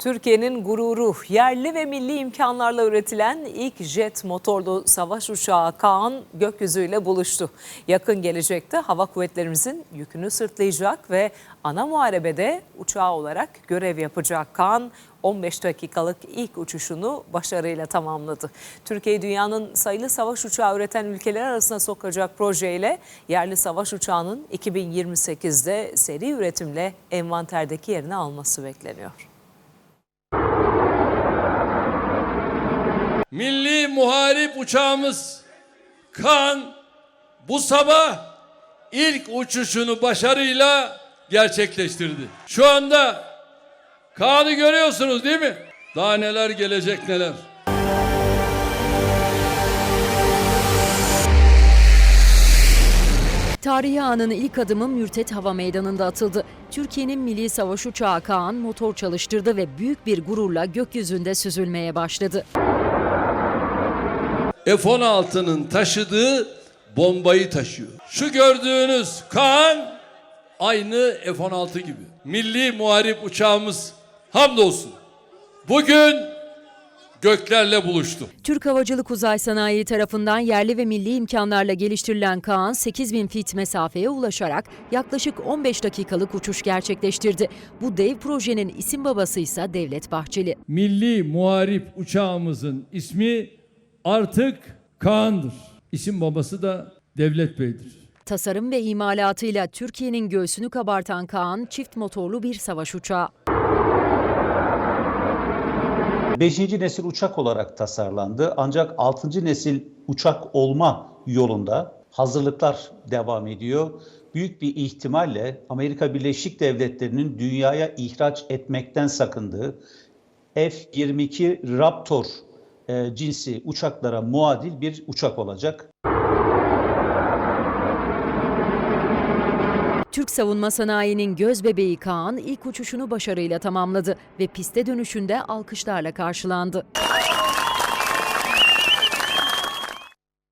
Türkiye'nin gururu, yerli ve milli imkanlarla üretilen ilk jet motorlu savaş uçağı Kaan gökyüzüyle buluştu. Yakın gelecekte hava kuvvetlerimizin yükünü sırtlayacak ve ana muharebede uçağı olarak görev yapacak Kaan 15 dakikalık ilk uçuşunu başarıyla tamamladı. Türkiye dünyanın sayılı savaş uçağı üreten ülkeler arasına sokacak projeyle yerli savaş uçağının 2028'de seri üretimle envanterdeki yerini alması bekleniyor. Milli muharip uçağımız Kan bu sabah ilk uçuşunu başarıyla gerçekleştirdi. Şu anda Kaan'ı görüyorsunuz değil mi? Daha neler gelecek neler. Tarihi anın ilk adımı Mürtet Hava Meydanı'nda atıldı. Türkiye'nin milli savaş uçağı Kaan motor çalıştırdı ve büyük bir gururla gökyüzünde süzülmeye başladı. F-16'nın taşıdığı bombayı taşıyor. Şu gördüğünüz Kaan aynı F-16 gibi. Milli muharip uçağımız hamdolsun. Bugün göklerle buluştu. Türk Havacılık Uzay Sanayi tarafından yerli ve milli imkanlarla geliştirilen Kaan 8000 fit mesafeye ulaşarak yaklaşık 15 dakikalık uçuş gerçekleştirdi. Bu dev projenin isim babası ise Devlet Bahçeli. milli muharip uçağımızın ismi artık Kaan'dır. İsim babası da Devlet Bey'dir. Tasarım ve imalatıyla Türkiye'nin göğsünü kabartan Kaan çift motorlu bir savaş uçağı. Beşinci nesil uçak olarak tasarlandı ancak altıncı nesil uçak olma yolunda hazırlıklar devam ediyor. Büyük bir ihtimalle Amerika Birleşik Devletleri'nin dünyaya ihraç etmekten sakındığı F-22 Raptor e, cinsi uçaklara muadil bir uçak olacak. Türk savunma sanayinin göz bebeği Kaan ilk uçuşunu başarıyla tamamladı ve piste dönüşünde alkışlarla karşılandı.